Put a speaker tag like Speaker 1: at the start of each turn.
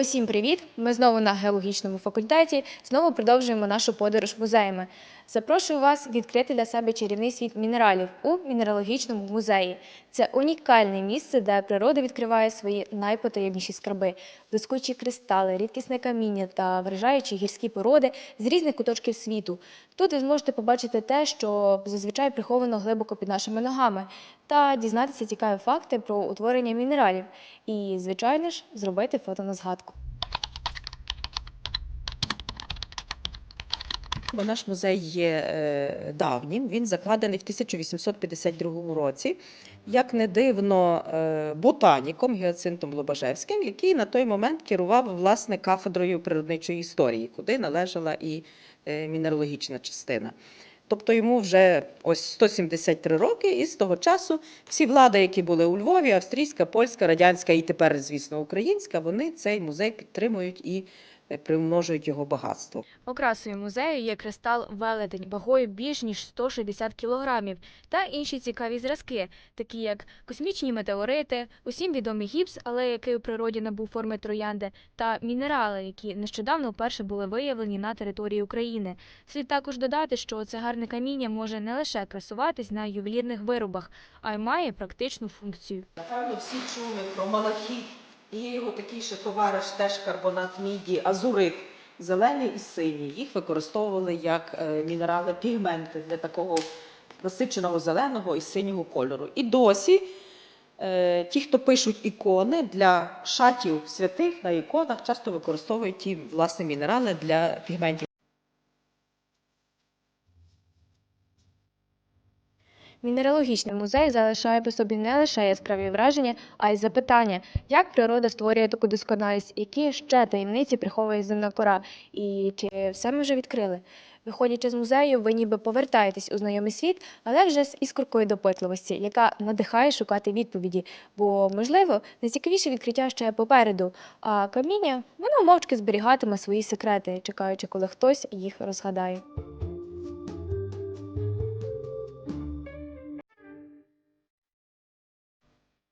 Speaker 1: Усім привіт! Ми знову на геологічному факультеті. Знову продовжуємо нашу подорож музеями. Запрошую вас відкрити для себе чарівний світ мінералів у мінералогічному музеї. Це унікальне місце, де природа відкриває свої найпотаємніші скарби, блискучі кристали, рідкісне каміння та вражаючі гірські породи з різних куточків світу. Тут ви зможете побачити те, що зазвичай приховано глибоко під нашими ногами, та дізнатися цікаві факти про утворення мінералів. І, звичайно ж, зробити фото на згадку.
Speaker 2: Бо наш музей є е, давнім, він закладений в 1852 році. Як не дивно, е, ботаніком Геоцинтом Лобажевським, який на той момент керував власне кафедрою природничої історії, куди належала і е, мінералогічна частина. Тобто йому вже ось 173 роки, і з того часу всі влади, які були у Львові, австрійська, польська, радянська і тепер, звісно, українська, вони цей музей підтримують і примножують його багатство.
Speaker 1: Окрасою музею є кристал велетень вагою більш ніж 160 кілограмів та інші цікаві зразки, такі як космічні метеорити, усім відомий гіпс, але який у природі набув форми троянди, та мінерали, які нещодавно вперше були виявлені на території України. Слід також додати, що це гарне каміння може не лише красуватись на ювелірних виробах, а й має практичну функцію.
Speaker 2: Напевно, всі чули про малахіт. Є його такий ще товариш, теж карбонат міді, азурит, зелений і синій. Їх використовували як е, мінерали, пігменти для такого насиченого зеленого і синього кольору. І досі е, ті, хто пишуть ікони для шатів святих на іконах, часто використовують ті власне мінерали для пігментів.
Speaker 1: Мінералогічний музей залишає по собі не лише яскраві враження, а й запитання, як природа створює таку досконалість, які ще таємниці приховує земна кора, і чи все ми вже відкрили. Виходячи з музею, ви ніби повертаєтесь у знайомий світ, але вже з іскоркою допитливості, яка надихає шукати відповіді. Бо, можливо, найцікавіше відкриття ще попереду, а каміння воно мовчки зберігатиме свої секрети, чекаючи, коли хтось їх розгадає.